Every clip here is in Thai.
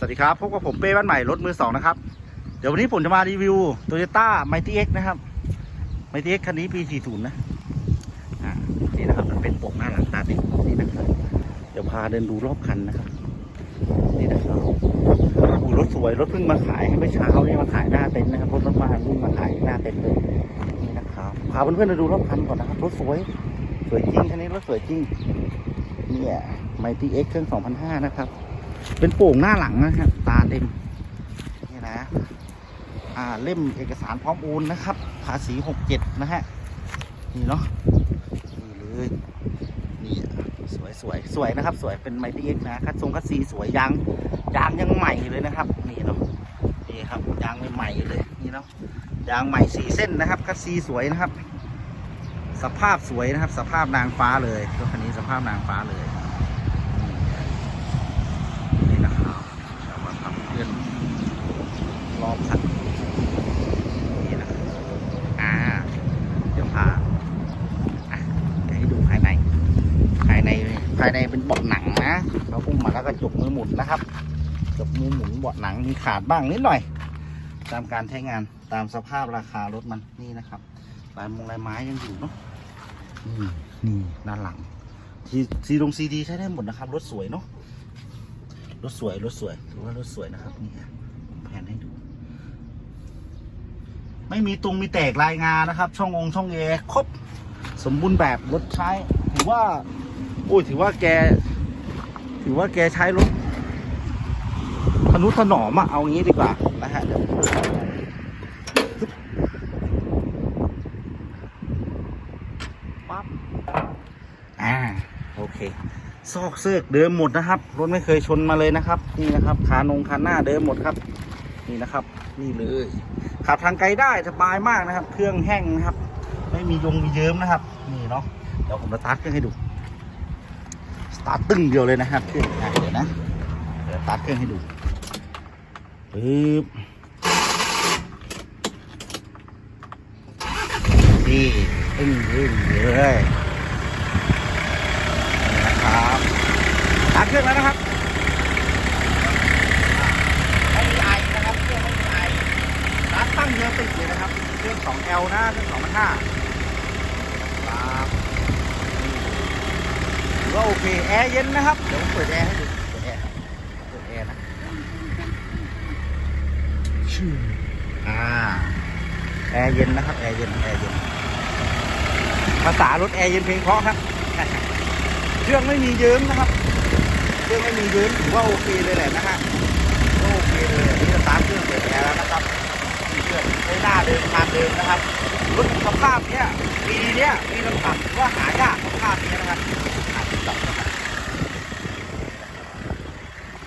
สวัสดีครับพบกับผมเป้บ้านใหม่รถมือสองนะครับ เดี๋ยววันนี้ผมจะมารีวิว Toyota Mighty X นะครับ Mighty X คันนี้ปี 40 นะอ่านี่นะครับมันเป็นปกหน้าหลังตาด็กนี่นะครับเดี๋ยวพาเดินดูรอบคันนะครับ นี่นะครับอูรถสวยรถเพิ่งมาขายเมื่อเช้านี่มาขายหน้าเต็นท์นะครับรถรถมาเพิ่งมาขายหน้าเต็นท์เลยนี่นะครับพาเพื่อนๆมาดูรอบคันก่อนนะครับรถสวย สวยจริงคันนี้รถสวยจริงเนี่ย Mighty X เครื่อง 2005 นะครับ เป็นโป่งหน้าหลังนะครับตาเต็มนี่นะอ่าเล่มเอกสารพร้อมโอนนะครับ ภาษีหกเจ็ดนะฮะนี่เนาะนี่เลยนี่สวยสวยสวยนะครับ สวยเป็นไมตี้เอ็กนะคัดทรงคัดซีสวยยางยางยังใหม่เลยนะครับ นี่เนาะนี่ครับยางใหม่เลยนี่เนาะยางใหม่สี่เส้นนะครับคัดซีสวยนะครับ สภาพสวยนะครับ สภาพนางฟ้าเลยรถคันนี้สภาพนางฟ้าเลย นี่นะครับเรามาทำเพื่อน รอบคันนี่นะอ่าเดี๋ยวพาอะเดี๋ยวให้ดูภายใน ภายในภายในเป็นเบาะหนังนะเราพุ่งมาแล้วก็จบมือหมุนนะครับจบมือหมุนเบาะหนังมีขาดบ้างนิดหน่อย ตามการใช้งานตามสภาพราคารถมันนี่นะครับลายมงลายไม้ยังอยู่เนาะนี่นี่ด้านหลังซีซีดงซีดีใช้ได้หมดนะครับ รถสวยเนาะรถสวย รถสวยถือว่ารถสวยนะครับ นี่ผมแผนให้ดู ไม่มีตรงมีแตกรายงานนะครับ ช่ององช่องเอครบสมบูรณ์แบบรถใช้ ถือว่าโอ้ยถือว่าแก ถือว่าแกใช้รถทนุถนอมอะเอางี้ดีกว่านะฮะเดี๋ยวปั๊บอ่าโอเค ซอกเสือกเดิมหมดนะครับรถไม่เคยชนมาเลยนะครับ นี่นะครับคานงคานหน้าเดิมหมดครับ นี่นะครับ นี่เลย ขับทางไกลได้สบายมากนะครับ เครื่องแห้งนะครับ ไม่มียงมีเยิ้มนะครับ นี่เนาะเดี๋ยวผมสตาร์ทเครื่องให้ดูสตาร์ทตึ้งเดียวเลยนะครับเครื่องอะเดี๋ยวนะเดี๋ยวสตาร์ทเครื่องให้ดูปึ๊บนี่ตึ้งตึ้งเลยนะครับสตาร์ทเครื่องแล้วนะครับไม่มีไอนะครับเครื่องไม่มีไอสตาร์ทตั้งเดียวติดเลยนะครับ เค รื่อง 2L นะเครื่อง2,500ครับถือว่าโอเค แอร์เย็นนะครับ เดี๋ยวผมเปิดแอร์ให้ดู เปิดแอร์เปิดแอร์นะชื่ออ่า แอร์เย็นนะครับ แอร์เย็น แอร์เย็น ภาษารถแอร์เย็นเพลงเพราะครับ เครื่องไม่มีเยิ้มนะครับเครื่องไม่มีเยิ้มถือว่าโอเคเลยแหละนะฮะโอเคเลยนนี่สตาร์ทเครื่องเปิดแอร์แล้วนะครับ เครื่องใช้หน้าเดิมทางเดิมนะครับรถสภาพเนี้ยปีเนี้ยปีลำตับว่าหายากสภาพนี้นะครับหาที่ตับนะครับ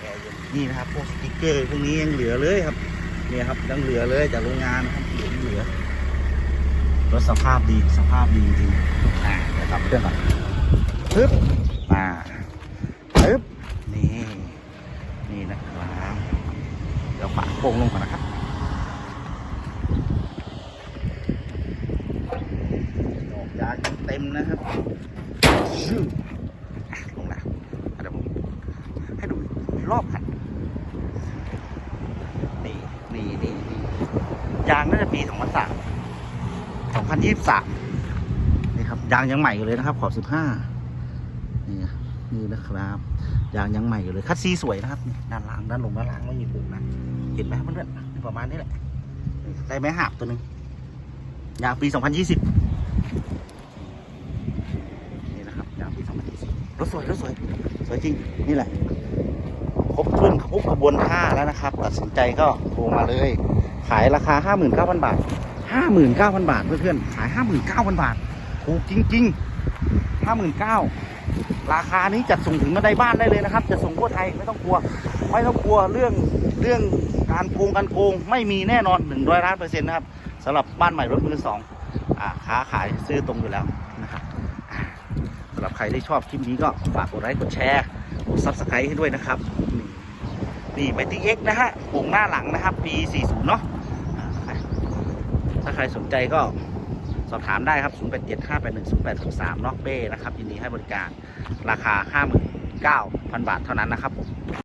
แอร์เย็นนี่นะครับพวกสติ๊กเกอร์พวกนี้ยังเหลือเลยครับเนี่ยครับยังเหลือเลยจากโรงงานนะครับเหลือเหลือรถสภาพดีสภาพดีจริงๆอ่าเดี๋ยวตับเครื่องก่อนปึ๊บอ่าปึ๊บนี่นี่นะครับเดี๋ยวฝาโป่งลงก่อนนะครับ ดอกยางเต็ มนะครับชื่อลงแล้วอะเดี๋ยวผมให้ดูรอบคันนี่นี่นี่นี่ยางน่าจะปี2003 2023นี่ครับยางยังใหม่อยู่เลยนะครับ ขอบ15นี่นี่นะครับยางยังใหม่อยู่เลยคัดซีสวยนะครับด้านล่างด้านลงด้านล่างไม่มีปุ่มนะเห็นไหมเพื่อนๆประมาณนี้แหละได้ไม้หาบตัวหนึ่งยางปี2020นี่นะครับยางปี2020ร ถสวยรถสวย สวยจริง นี่แหละ ครบถ้วนครบขบวนท่าแล้วนะครับ ตัดสินใจก็โทรมาเลย ขายราคา 59,000 บาท 59,000 บาทเพื่อนๆ ขาย 59,000 บาท ถูกจริง ๆ 59,000 ราคานี้จัดส่งถึงมาได้บ้านได้เลยนะครับ จะส่งทั่วไทยไม่ต้องกลัว ไม่ต้องกลัวเรื่องเรื่องการโกงการโกงไม่มีแน่นอน100ล้านเปอร์เซ็นต์นะครับสำหรับบ้านใหม่รถมือสองอ่าค้าขายซื้อตรงอยู่แล้วนะครับอ่าสำ หรับใครที่ชอบคลิปนี้ก็ฝากกดไลค์กดแชร์กดซับสไครต์ให้ด้วยนะครับนี่นี่ไมตี้เอ็กนะฮะโป่งหน้าหลังนะครับ ปี 40 เนาะถ้าใครสนใจก็สอบถามได้ครับ 0875810863เนาะเป้นะครับยินดีให้บริการราคา 59,000 บาทเท่านั้นนะครับผม